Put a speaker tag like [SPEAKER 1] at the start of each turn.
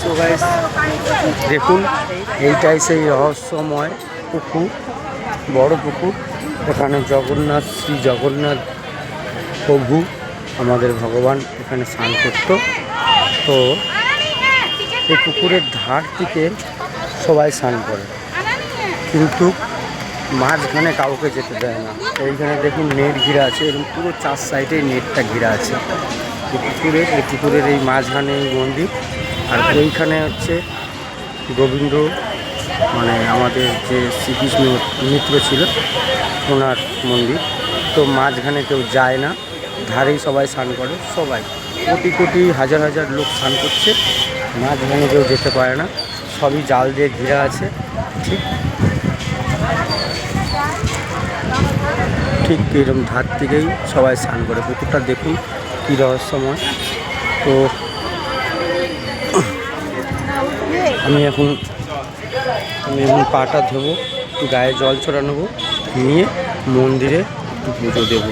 [SPEAKER 1] So guys দেখুন, এইটাই সেই রহস্যময় পুকুর, বড় পুকুর। এখানে জগন্নাথ, শ্রী জগন্নাথ প্রভু আমাদের ভগবান এখানে স্নান করতো। তো এই পুকুরের ধার থেকে সবাই স্নান করে। কিন্তু মাঝখানে কাউকে যেতে দেয় না। এইখানে দেখুন নেট ঘিরা আছে এরকম পুরো চার সাইডে নেটটা ঘিরা আছে। পুকুরের, এই পুকুরের এই মাঝখানে এই মন্দির। আর এইখানে হচ্ছে গোবিন্দ মানে আমাদের যে শ্রীকৃষ্ণ মিত্র ছিল, ওনার মন্দির। তো মাঝখানে কেউ যায় না, ধারেই সবাই স্নান করে, সবাই। কোটি কোটি, হাজার হাজার লোক স্নান করছে, মাঝখানে কেউ যেতে পারে না, সবই জাল দিয়ে ঘিরা আছে, ঠিক। ঠিক এরকম ধার থেকেই সবাই স্নান করে পুকুরটা দেখুন কী রহস্যময়। তো আমি এখন আমি এখন পাটা ধোবো গায়ে জল ছড়া নেব নিয়ে মন্দিরে পুজো দেবো।